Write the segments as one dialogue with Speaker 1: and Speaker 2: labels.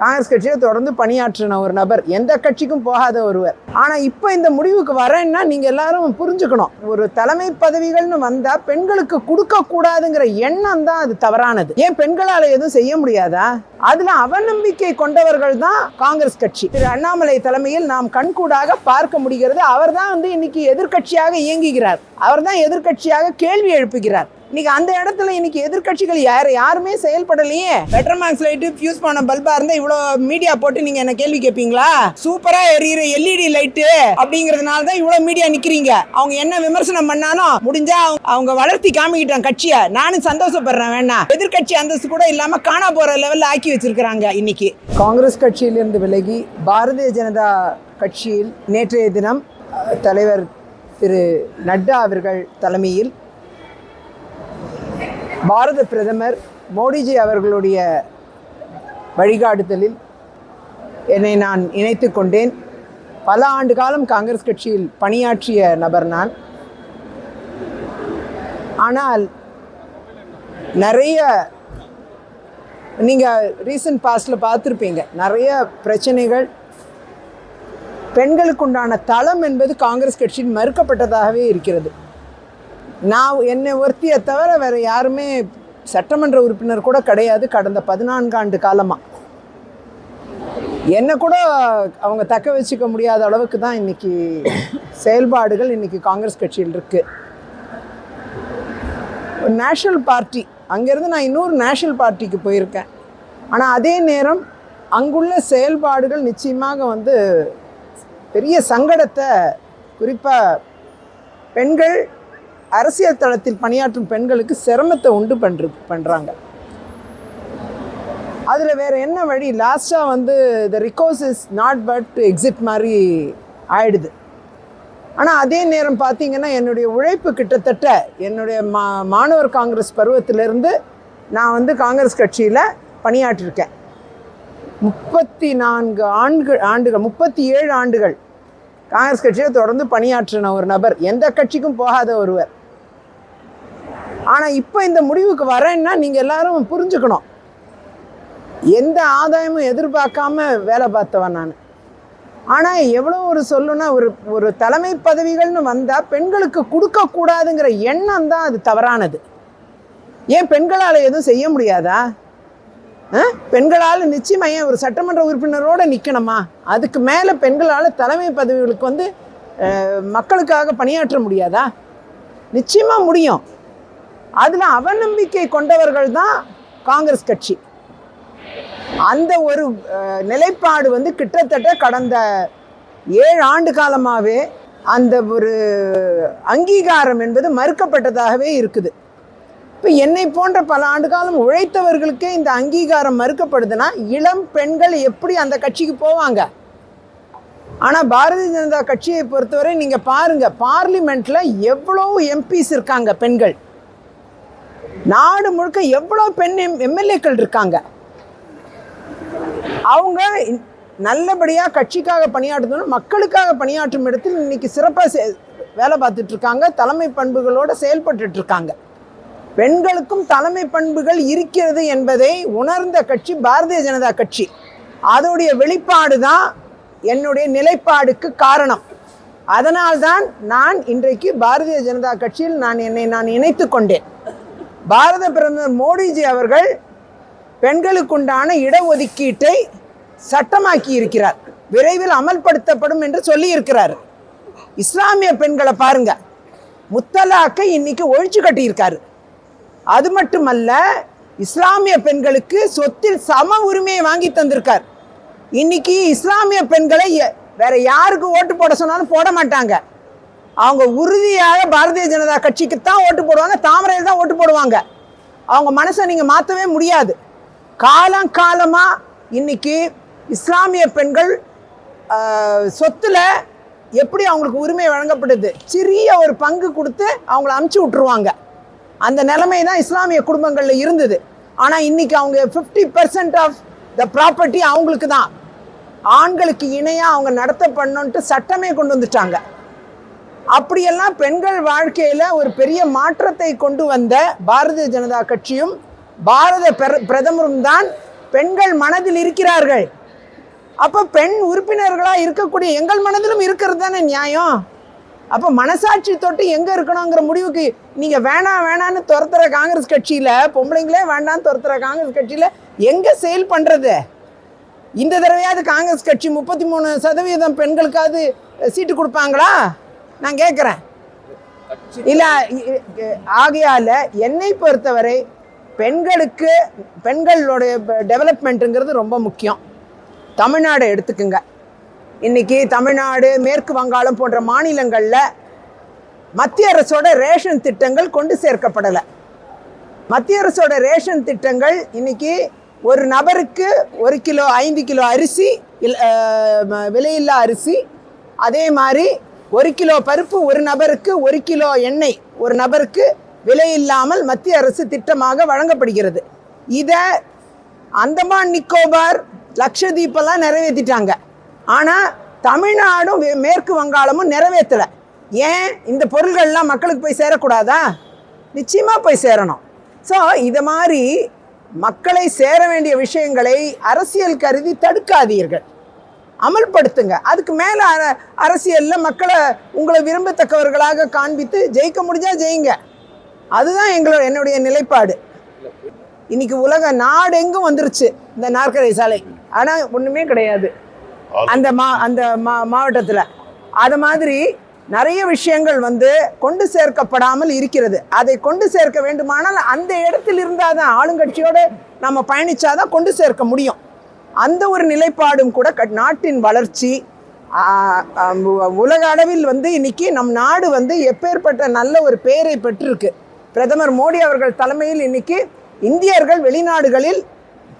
Speaker 1: காங்கிரஸ் கட்சியில் தொடர்ந்து பணியாற்றின ஒரு நபர். எந்த கட்சிக்கும் போகாத ஒருவர். ஆனால் இப்போ இந்த முடிவுக்கு வரேன்னா நீங்கள் எல்லாரும் புரிஞ்சுக்கணும். ஒரு தலைமை பதவிகள்னு வந்தால் பெண்களுக்கு கொடுக்கக்கூடாதுங்கிற எண்ணம் தான் அது தவறானது. ஏன் பெண்களால் எதுவும் செய்ய முடியாதா? அதில் அவநம்பிக்கை கொண்டவர்கள் தான் காங்கிரஸ் கட்சி. திரு அண்ணாமலை தலைமையில் நாம் கண்கூடாக பார்க்க முடிகிறது. அவர் தான் வந்து இன்னைக்கு எதிர்க்கட்சியாக இயங்குகிறார். அவர் தான் எதிர்க்கட்சியாக கேள்வி எழுப்புகிறார். இன்னைக்கு அந்த இடத்துல இன்னைக்கு எதிர்க்கட்சிகள் யார்? யாருமே செயல்படலையே. பெட்டர் மேக்ஸ் லைட்டு ஃபியூஸ் பண்ண பல்பா இருந்தா இவ்வளோ மீடியா போட்டு நீங்க என்ன கேள்வி கேட்பீங்களா சூப்பரா எரியிற எல்இடி லைட்டு அப்படிங்கறதுனால தான் இவ்வளோ மீடியா நிக்கிறீங்க. அவங்க என்ன விமர்சனம் பண்ணாலும் முடிஞ்சா அவங்க- அவங்க வளர்த்தி காமிக்கிட்டாங்க கட்சியை. நானும் சந்தோஷப்படுறேன் வேணா. எதிர்க்கட்சி அந்தஸ்து கூட இல்லாம காணா போற லெவல்ல ஆக்கி வச்சிருக்கிறாங்க இன்னைக்கு. காங்கிரஸ் கட்சியிலிருந்து விலகி பாரதிய ஜனதா கட்சியில் நேற்றைய தினம் தலைவர் திரு நட்டா அவர்கள் தலைமையில் பாரத பிரதமர் மோடிஜி அவர்களுடைய வழிகாட்டுதலில் என்னை நான் இணைத்து கொண்டேன். பல ஆண்டு காலம் காங்கிரஸ் கட்சியில் பணியாற்றிய நபர் நான். ஆனால் நிறைய நீங்கள் ரீசன்ட் பாஸ்டில் பார்த்துருப்பீங்க. நிறைய பிரச்சனைகள். பெண்களுக்குண்டான தளம் என்பது காங்கிரஸ் கட்சியில் மறுக்கப்பட்டதாகவே இருக்கிறது. நான் என்னை ஒருத்தியை தவிர வேறு யாருமே சட்டமன்ற உறுப்பினர் கூட கிடையாது கடந்த பதினான்காண்டு காலமாக என்னை கூட அவங்க தக்க வச்சுக்க முடியாத அளவுக்கு தான் இன்னைக்கு செயல்பாடுகள் இன்னைக்கு காங்கிரஸ் கட்சியில் இருக்கு. ஒரு நேஷனல் பார்ட்டி அங்கேருந்து நான் இன்னொரு நேஷனல் பார்ட்டிக்கு போயிருக்கேன். ஆனால் அதே நேரம் அங்குள்ள செயல்பாடுகள் நிச்சயமாக வந்து பெரிய சங்கடத்தை குறிப்பாக பெண்கள் அரசியல் தளத்தில் பணியாற்றும் பெண்களுக்கு சிரமத்தை உண்டு பண்ணுற பண்ணுறாங்க அதில் வேறு என்ன வழி? லாஸ்ட்டாக வந்து the recourse is not but to exit மாதிரி ஆயிடுது. ஆனால் அதே நேரம் பார்த்தீங்கன்னா என்னுடைய உழைப்பு கிட்டத்தட்ட என்னுடைய மா மாணவர் காங்கிரஸ் பருவத்திலிருந்து நான் வந்து காங்கிரஸ் கட்சியில் பணியாற்றிருக்கேன். முப்பத்தி நான்கு ஆண்டுகள் ஆண்டுகள் முப்பத்தி ஏழு ஆண்டுகள் காங்கிரஸ் கட்சியில் தொடர்ந்து பணியாற்றின ஒரு நபர் எந்த கட்சிக்கும் போகாத ஒருவர். ஆனால் இப்போ இந்த முடிவுக்கு வரேன்னா நீங்கள் எல்லாரும் புரிஞ்சுக்கணும். எந்த ஆதாயமும் எதிர்பார்க்காம வேலை பார்த்தவன் நான். ஆனால் எவ்வளோ ஒரு சொல்லுன்னா ஒரு ஒரு தலைமை பதவிகள்னு வந்தால் பெண்களுக்கு கொடுக்கக்கூடாதுங்கிற எண்ணம் தான் அது தவறானது. ஏன் பெண்களால் எதுவும் செய்ய முடியாதா? பெண்களால் நிச்சயமாக ஏன் ஒரு சட்டமன்ற உறுப்பினரோடு நிற்கணுமா அதுக்கு மேலே பெண்களால் தலைமை பதவிகளுக்கு வந்து மக்களுக்காக பணியாற்ற முடியாதா? நிச்சயமாக முடியும். அதில் அவநம்பிக்கை கொண்டவர்கள் தான் காங்கிரஸ் கட்சி. அந்த ஒரு நிலைப்பாடு வந்து கிட்டத்தட்ட கடந்த ஏழு ஆண்டு காலமாகவே அந்த ஒரு அங்கீகாரம் என்பது மறுக்கப்பட்டதாகவே இருக்குது. இப்போ என்னை போன்ற பல ஆண்டு காலம் உழைத்தவர்களுக்கே இந்த அங்கீகாரம் மறுக்கப்படுதுன்னா இளம் பெண்கள் எப்படி அந்த கட்சிக்கு போவாங்க? ஆனால் பாரதிய ஜனதா கட்சியை பொறுத்தவரை நீங்கள் பாருங்கள் பார்லிமெண்ட்டில் எவ்வளோ எம்பிஸ் இருக்காங்க பெண்கள்? நாடு முழுக்க எவ்வளோ பெண் எம் எம்எல்ஏக்கள் இருக்காங்க? அவங்க நல்லபடியாக கட்சிக்காக பணியாற்றணும் மக்களுக்காக பணியாற்றும் இடத்தில் இன்னைக்கு சிறப்பாக செ வேலை பார்த்துட்ருக்காங்க தலைமை பண்புகளோடு செயல்பட்டுட்ருக்காங்க பெண்களுக்கும் தலைமை பண்புகள் இருக்கிறது என்பதை உணர்ந்த கட்சி பாரதிய ஜனதா கட்சி. அதோடைய வெளிப்பாடு தான் என்னுடைய நிலைப்பாடுக்கு காரணம். அதனால்தான் நான் இன்றைக்கு பாரதிய ஜனதா கட்சியில் நான் என்னை நான் இணைத்து கொண்டேன். பாரத பிரதமர் மோடிஜி அவர்கள் பெண்களுக்குண்டான இடஒதுக்கீட்டை சட்டமாக்கி இருக்கிறார். விரைவில் அமல்படுத்தப்படும் என்று சொல்லியிருக்கிறார் இஸ்லாமிய பெண்களை பாருங்க. முத்தலாக்கை இன்னைக்கு ஒழிச்சு கட்டியிருக்காரு. அது மட்டுமல்ல இஸ்லாமிய பெண்களுக்கு சொத்தில் சம உரிமையை வாங்கி தந்திருக்கார். இன்னைக்கு இஸ்லாமிய பெண்களை எ- வேற யாருக்கு ஓட்டு போட சொன்னாலும் போட மாட்டாங்க. அவங்க உறுதியாக பாரதிய ஜனதா கட்சிக்கு தான் ஓட்டு போடுவாங்க தாமரையில் தான் ஓட்டு போடுவாங்க. அவங்க மனசை நீங்கள் மாற்றவே முடியாது. காலம் காலமாக இன்னைக்கு இஸ்லாமிய பெண்கள் சொத்தில் சொத்துல எப்படி அவங்களுக்கு உரிமை வழங்கப்படுது? சிறிய ஒரு பங்கு கொடுத்து அவங்கள அமுச்சு விட்ருவாங்க அந்த நிலைமை தான் இஸ்லாமிய குடும்பங்களில் இருந்தது. ஆனால் இன்னைக்கு அவங்க fifty percent of the property அவங்களுக்கு தான் ஆண்களுக்கு இணையாக அவங்க நடத்த பண்ணுன்ட்டு சட்டமே கொண்டு வந்துட்டாங்க. அப்படியெல்லாம் பெண்கள் வாழ்க்கையில் ஒரு பெரிய மாற்றத்தை கொண்டு வந்த பாரதிய ஜனதா கட்சியும் பாரத பிரதமரும் தான் பெண்கள் மனதில் இருக்கிறார்கள். அப்போ பெண் உறுப்பினர்களாக இருக்கக்கூடிய எங்கள் மனதிலும் இருக்கிறது தானே நியாயம்? அப்போ மனசாட்சி தொட்டு எங்கே இருக்கணுங்கிற முடிவுக்கு நீங்கள் வேணாம் வேணான்னு துரத்துற காங்கிரஸ் கட்சியில் பொம்பளைங்களே வேண்டாம்னு துரத்துற காங்கிரஸ் கட்சியில் எங்கே செயல் பண்ணுறது இந்த தடவையாவது காங்கிரஸ் கட்சி முப்பத்தி மூணு சதவீதம் பெண்களுக்காவது சீட்டு கொடுப்பாங்களா? நான் கேட்குறேன் இல்லை ஆகையால் என்னை பொறுத்தவரை பெண்களுக்கு பெண்களுடைய டெவலப்மெண்ட்டுங்கிறது ரொம்ப முக்கியம். தமிழ்நாடு எடுத்துக்குங்க. இன்றைக்கி தமிழ்நாடு மேற்கு வங்காளம் போன்ற மாநிலங்களில் மத்திய அரசோட ரேஷன் திட்டங்கள் கொண்டு சேர்க்கப்படலை. மத்திய அரசோட ரேஷன் திட்டங்கள் இன்னைக்கு ஒரு நபருக்கு ஒரு கிலோ ஐந்து கிலோ அரிசி விலையில்லா அரிசி அதே மாதிரி ஒரு கிலோ பருப்பு ஒரு நபருக்கு ஒரு கிலோ எண்ணெய் ஒரு நபருக்கு விலை இல்லாமல் மத்திய அரசு திட்டமாக வழங்கப்படுகிறது. இதை அந்தமான் நிக்கோபார் லக்ஷதீப்பெல்லாம் நிறைவேற்றிட்டாங்க ஆனால் தமிழ்நாடும் மேற்கு வங்காளமும் நிறைவேற்றலை ஏன் இந்த பொருள்கள்லாம் மக்களுக்கு போய் சேரக்கூடாதா? நிச்சயமாக போய் சேரணும். ஸோ இதை மாதிரி மக்களை சேர வேண்டிய விஷயங்களை அரசியல் கருதி தடுக்காதீர்கள். அமல்படுத்துங்க. அதுக்கு மேலே அர அரசியலில் மக்களை உங்களை விரும்பத்தக்கவர்களாக காண்பித்து ஜெயிக்க முடிஞ்சா ஜெயிங்க. அதுதான் எங்களோட என்னுடைய நிலைப்பாடு. இன்னைக்கு உலக நாடெங்கும் வந்துருச்சு இந்த நாற்கரை சாலை. ஆனால் ஒன்றுமே கிடையாது. அந்த மா அந்த மா மாவட்டத்தில். அது மாதிரி நிறைய விஷயங்கள் வந்து கொண்டு சேர்க்கப்படாமல் இருக்கிறது. அதை கொண்டு சேர்க்க வேண்டுமானால் அந்த இடத்தில் இருந்தால் தான் ஆளுங்கட்சியோடு நம்ம பயணிச்சாதான் கொண்டு சேர்க்க முடியும். அந்த ஒரு நிலைப்பாடும் கூட கட் நாட்டின் வளர்ச்சி உலக அளவில் வந்து இன்னைக்கு நம் நாடு வந்து எப்பேற்பட்ட நல்ல ஒரு பெயரை பெற்றிருக்கு. பிரதமர் மோடி அவர்கள் தலைமையில் இன்னைக்கு இந்தியர்கள் வெளிநாடுகளில்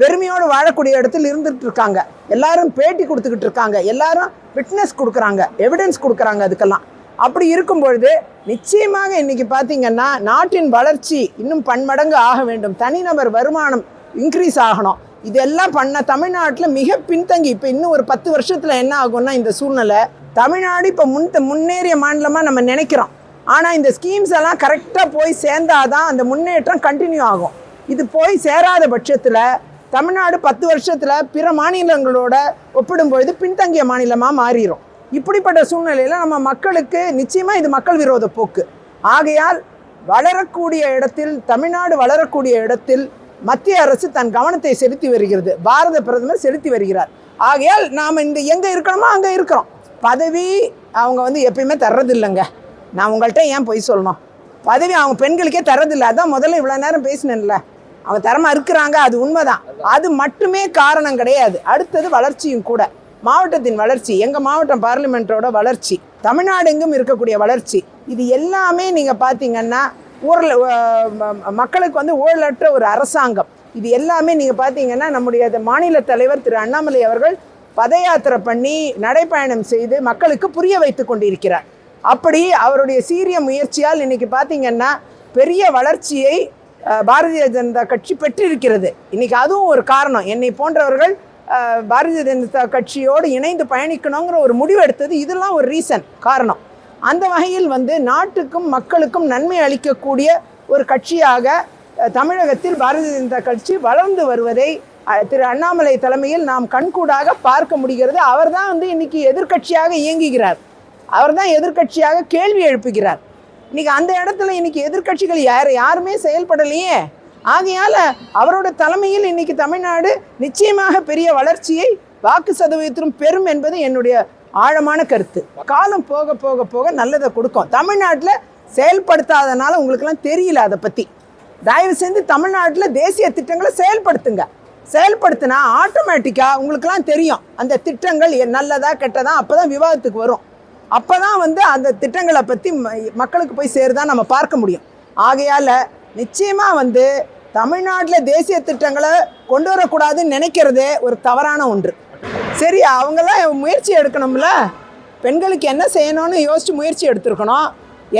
Speaker 1: பெருமையோடு வாழக்கூடிய இடத்தில் இருந்துகிட்டு இருக்காங்க எல்லாரும் பேட்டி கொடுத்துக்கிட்டு இருக்காங்க எல்லாரும் விட்னஸ் கொடுக்குறாங்க. எவிடன்ஸ் கொடுக்குறாங்க அதுக்கெல்லாம். அப்படி இருக்கும் பொழுது நிச்சயமாக இன்னைக்கு பார்த்தீங்கன்னா நாட்டின் வளர்ச்சி இன்னும் பன்மடங்கு ஆக வேண்டும். தனிநபர் வருமானம் இன்க்ரீஸ் ஆகணும். இதெல்லாம் பண்ண தமிழ்நாட்டில் மிக பின்தங்கி இப்போ இன்னும் ஒரு பத்து வருஷத்தில் என்ன ஆகும்னா இந்த சூழ்நிலை தமிழ்நாடு இப்போ முன் முன்னேறிய மாநிலமாக நம்ம நினைக்கிறோம். ஆனால் இந்த ஸ்கீம்ஸ் எல்லாம் கரெக்டாக போய் சேர்ந்தாதான் அந்த முன்னேற்றம் கண்டினியூ ஆகும். இது போய் சேராத பட்சத்தில் தமிழ்நாடு பத்து வருஷத்தில் பிற மாநிலங்களோட ஒப்பிடும்பொழுது பின்தங்கிய மாநிலமாக மாறிடும் இப்படிப்பட்ட சூழ்நிலையில் நம்ம மக்களுக்கு நிச்சயமாக இது மக்கள் விரோத போக்கு. ஆகையால் வளரக்கூடிய இடத்தில் தமிழ்நாடு வளரக்கூடிய இடத்தில் மத்திய அரசு தன் கவனத்தை செலுத்தி வருகிறது. பாரத பிரதமர் செலுத்தி வருகிறார். ஆகையால் நாம் இந்த எங்கே இருக்கணுமோ அங்கே இருக்கிறோம். பதவி அவங்க வந்து எப்பயுமே தர்றதில்லைங்க. நான் உங்கள்கிட்ட ஏன் பொய் சொல்லணும்? பதவி அவங்க பெண்களுக்கே தரதில்லை அதான் முதல்ல இவ்வளோ நேரம் பேசினேன்ல. அவங்க தரமாக இருக்கிறாங்க அது உண்மைதான். அது மட்டுமே காரணம் கிடையாது. அடுத்தது வளர்ச்சியும் கூட. மாவட்டத்தின் வளர்ச்சி எங்கள் மாவட்டம் பார்லிமெண்ட்டோட வளர்ச்சி தமிழ்நாடு எங்கும் இருக்கக்கூடிய வளர்ச்சி இது எல்லாமே நீங்கள் பார்த்தீங்கன்னா ஊரில் மக்களுக்கு வந்து ஊழலற்ற ஒரு அரசாங்கம். இது எல்லாமே நீங்கள் பார்த்தீங்கன்னா நம்முடைய மாநில தலைவர் திரு அண்ணாமலை அவர்கள் பத யாத்திரை பண்ணி நடைப்பயணம் செய்து மக்களுக்கு புரிய வைத்து கொண்டிருக்கிறார். அப்படி அவருடைய சீரிய முயற்சியால் இன்னைக்கு பார்த்தீங்கன்னா பெரிய வளர்ச்சியை பாரதிய ஜனதா கட்சி பெற்றிருக்கிறது. இன்னைக்கு அதுவும் ஒரு காரணம். என்னை போன்றவர்கள் பாரதிய ஜனதா கட்சியோடு இணைந்து பயணிக்கணுங்கிற ஒரு முடிவு எடுத்தது. இதெல்லாம் ஒரு ரீசன் காரணம். அந்த வகையில் வந்து நாட்டுக்கும் மக்களுக்கும் நன்மை அளிக்கக்கூடிய ஒரு கட்சியாக தமிழகத்தில் பாரதிய ஜனதா கட்சி வளர்ந்து வருவதை திரு அண்ணாமலை தலைமையில் நாம் கண்கூடாக பார்க்க முடிகிறது. அவர்தான் வந்து இன்னைக்கு எதிர்க்கட்சியாக இயங்குகிறார். அவர்தான் எதிர்க்கட்சியாக கேள்வி எழுப்புகிறார். இன்னைக்கு அந்த இடத்துல இன்னைக்கு எதிர்க்கட்சிகள் யார் யாருமே செயல்படலையே. ஆகையால அவரோட தலைமையில் இன்னைக்கு தமிழ்நாடு நிச்சயமாக பெரிய வளர்ச்சியை வாக்கு சதவீதத்திலும் பெறும் என்பது என்னுடைய ஆழமான கருத்து. காலம் போக போக போக நல்லதை கொடுக்கும். தமிழ்நாட்டில் செயல்படுத்தாதனால உங்களுக்கெல்லாம் தெரியல அதை பற்றி தயவு செஞ்சு தமிழ்நாட்டில் தேசிய திட்டங்களை செயல்படுத்துங்க. செயல்படுத்தினா ஆட்டோமேட்டிக்காக உங்களுக்கெல்லாம் தெரியும். அந்த திட்டங்கள் எ- நல்லதா கெட்டதா அப்போ தான் விவாதத்துக்கு வரும். அப்போ தான் வந்து அந்த திட்டங்களை பற்றி மக்களுக்கு போய் சேருதான் நம்ம பார்க்க முடியும். ஆகையால் நிச்சயமாக வந்து தமிழ்நாட்டில் தேசிய திட்டங்களை கொண்டு வரக்கூடாதுன்னு நினைக்கிறதே ஒரு தவறான ஒன்று. சரி அவங்களாம் முயற்சி எடுக்கணும்ல? பெண்களுக்கு என்ன செய்யணும்னு யோசித்து முயற்சி எடுத்திருக்கணும்.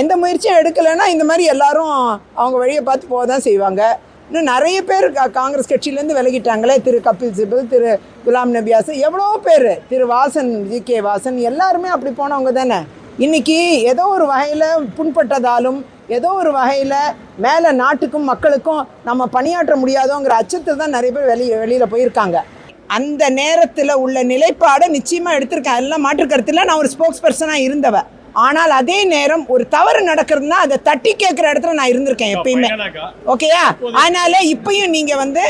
Speaker 1: எந்த முயற்சியும் எடுக்கலைன்னா இந்த மாதிரி எல்லாரும் அவங்க வழியை பார்த்து போக தான் செய்வாங்க. இன்னும் நிறைய பேர் காங்கிரஸ் கட்சியிலேருந்து விலகிட்டாங்களே. திரு கபில் சிபல் திரு குலாம் நபி ஆசன் எவ்வளோ பேர். திரு வாசன் ஜி கே வாசன் எல்லாருமே அப்படி போனவங்க தானே. இன்னைக்கு ஏதோ ஒரு வகையில் புண்பட்டதாலும் ஏதோ ஒரு வகையில் மேலே நாட்டுக்கும் மக்களுக்கும் நம்ம பணியாற்ற முடியாதோங்கிற அச்சத்தில் தான் நிறைய பேர் வெளியே வெளியில் போயிருக்காங்க. அந்த நேரத்தில் உள்ள நிலைப்பாடை நிச்சயமாக எடுத்திருக்கேன். எல்லாம் மாற்றுக்கருத்தில் நான் ஒரு ஸ்போக்ஸ் பர்சனாக இருந்தவ. ஆனால் அதே நேரம் ஒரு தவறு நடக்கிறதுனா அதை தட்டி கேட்குற இடத்துல நான் இருந்திருக்கேன் எப்பயுமே. ஓகேயா? அதனால இப்பயும் நீங்கள் வந்து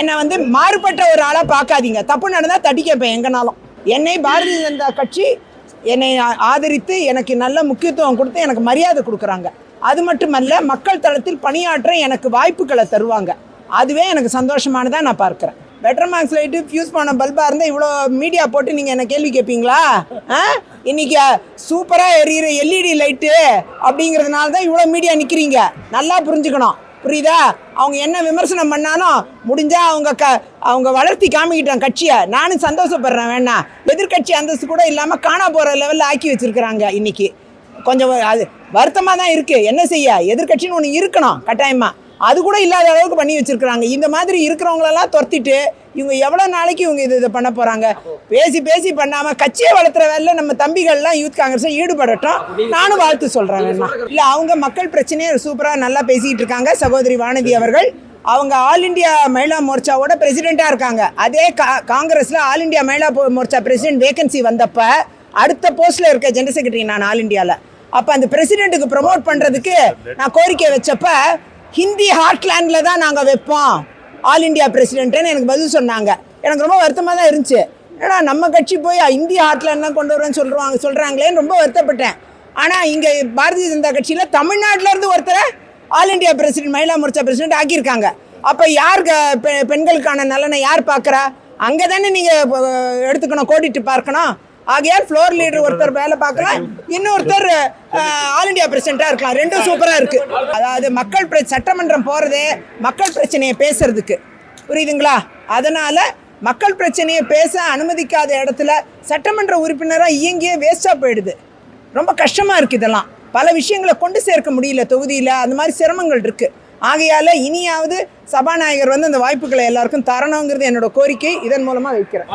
Speaker 1: என்னை வந்து மாறுபட்ட ஒரு ஆளாக பார்க்காதீங்க. தப்பு நடந்தால் தட்டி கேட்பேன் எங்கனாலும். என்னை பாரதிய ஜனதா கட்சி என்னை ஆதரித்து எனக்கு நல்ல முக்கியத்துவம் கொடுத்து எனக்கு மரியாதை கொடுக்குறாங்க. அது மட்டுமல்ல மக்கள் தளத்தில் பணியாற்ற எனக்கு வாய்ப்புகளை தருவாங்க. அதுவே எனக்கு சந்தோஷமானதாக நான் பார்க்குறேன். பெட்டர் மார்க்ஸ் லைட்டு ஃபியூஸ் பண்ண பல்பாக இருந்தால் இவ்வளோ மீடியா போட்டு நீங்கள் என்ன கேள்வி கேட்பீங்களா ஆ? இன்னைக்கு சூப்பராக எரியிற எல்இடி லைட்டு அப்படிங்கிறதுனால தான் இவ்வளோ மீடியா நிற்கிறீங்க நல்லா புரிஞ்சுக்கணும். புரியுதா? அவங்க என்ன விமர்சனம் பண்ணாலும் முடிஞ்சால் அவங்க க அவங்க வளர்த்தி காமிக்கிட்டாங்க கட்சியை. நானும் சந்தோஷப்படுறேன் வேணா. எதிர்க்கட்சி அந்தஸ்து கூட இல்லாமல் காணா போகிற லெவலில் ஆக்கி வச்சிருக்கிறாங்க இன்றைக்கி கொஞ்சம் அது வருத்தமாக தான் இருக்குது என்ன செய்ய? எதிர்க்கட்சின்னு ஒன்று இருக்கணும். கட்டாயமாக அது கூட இல்லாத அளவுக்கு பண்ணி வச்சுருக்குறாங்க. இந்த மாதிரி இருக்கிறவங்களெல்லாம் துரத்திட்டு இவங்க எவ்வளோ நாளைக்கு இவங்க இது இதை பண்ண போகிறாங்க பேசி பேசி பண்ணாமல் கட்சியை வளர்த்துற வேலையில் நம்ம தம்பிகள்லாம் யூத் காங்கிரஸை ஈடுபடட்டும். நானும் வாழ்த்து சொல்கிறேன் இல்லை அவங்க மக்கள் பிரச்சனையை சூப்பராக நல்லா பேசிக்கிட்டு இருக்காங்க. சகோதரி வானதி அவர்கள். அவங்க ஆல் இந்தியா மகிழா மோர்ச்சாவோட பிரசிடெண்ட்டாக இருக்காங்க. அதே கா காங்கிரஸில் all India Mahila Morcha president vacancy வந்தப்போ அடுத்த போஸ்ட்டில் இருக்க ஜெனரல் செக்ரட்டரி நான் ஆல் இந்தியாவில் அப்போ அந்த பிரசிடெண்ட்டுக்கு ப்ரொமோட் பண்ணுறதுக்கு நான் கோரிக்கை வச்சப்போ ஹிந்தி ஹார்ட்லேண்டில் தான் நாங்கள் வைப்போம். ஆல் இந்தியா பிரசிடென்ட்டுன்னு எனக்கு பதில் சொன்னாங்க. எனக்கு ரொம்ப வருத்தமாக தான் இருந்துச்சு. ஏன்னா நம்ம கட்சி போய் இந்திய ஹார்ட்லேண்ட் தான் கொண்டு வரேன்னு சொல்கிறாங்க சொல்கிறாங்களேன்னு ரொம்ப வருத்தப்பட்டேன். ஆனால் இங்கே பாரதிய ஜனதா கட்சியில் தமிழ்நாட்டிலேருந்து ஒருத்தரை all India president Mahila Morcha president ஆக்கியிருக்காங்க. அப்போ யார் க- பெ- பெண்களுக்கான நலனை யார் பார்க்குறா? அங்கே தானே நீங்கள் எடுத்துக்கணும் கோடிட்டு பார்க்கணும். ஆகையால் ஃப்ளோர் லீடர் ஒருத்தர் வேலை பார்க்கலாம் இன்னொருத்தர் ஆல் இந்தியா பிரசிடென்ட்டாக இருக்கலாம். ரெண்டும் சூப்பராக இருக்குது அதாவது மக்கள் பிர சட்டமன்றம் போகிறதே மக்கள் பிரச்சனையை பேசுறதுக்கு. புரியுதுங்களா? அதனால் மக்கள் பிரச்சனையை பேச அனுமதிக்காத இடத்துல சட்டமன்ற உறுப்பினராக இயங்கியே வேஸ்ட்டாக போயிடுது. ரொம்ப கஷ்டமாக இருக்குது இதெல்லாம். பல விஷயங்களை கொண்டு சேர்க்க முடியல தொகுதியில். அந்த மாதிரி சிரமங்கள் இருக்குது ஆகையால் இனியாவது சபாநாயகர் வந்து அந்த வாய்ப்புகளை எல்லாருக்கும் தரணுங்கிறது என்னோட கோரிக்கை. இதன் மூலமாக வைக்கிறேன்.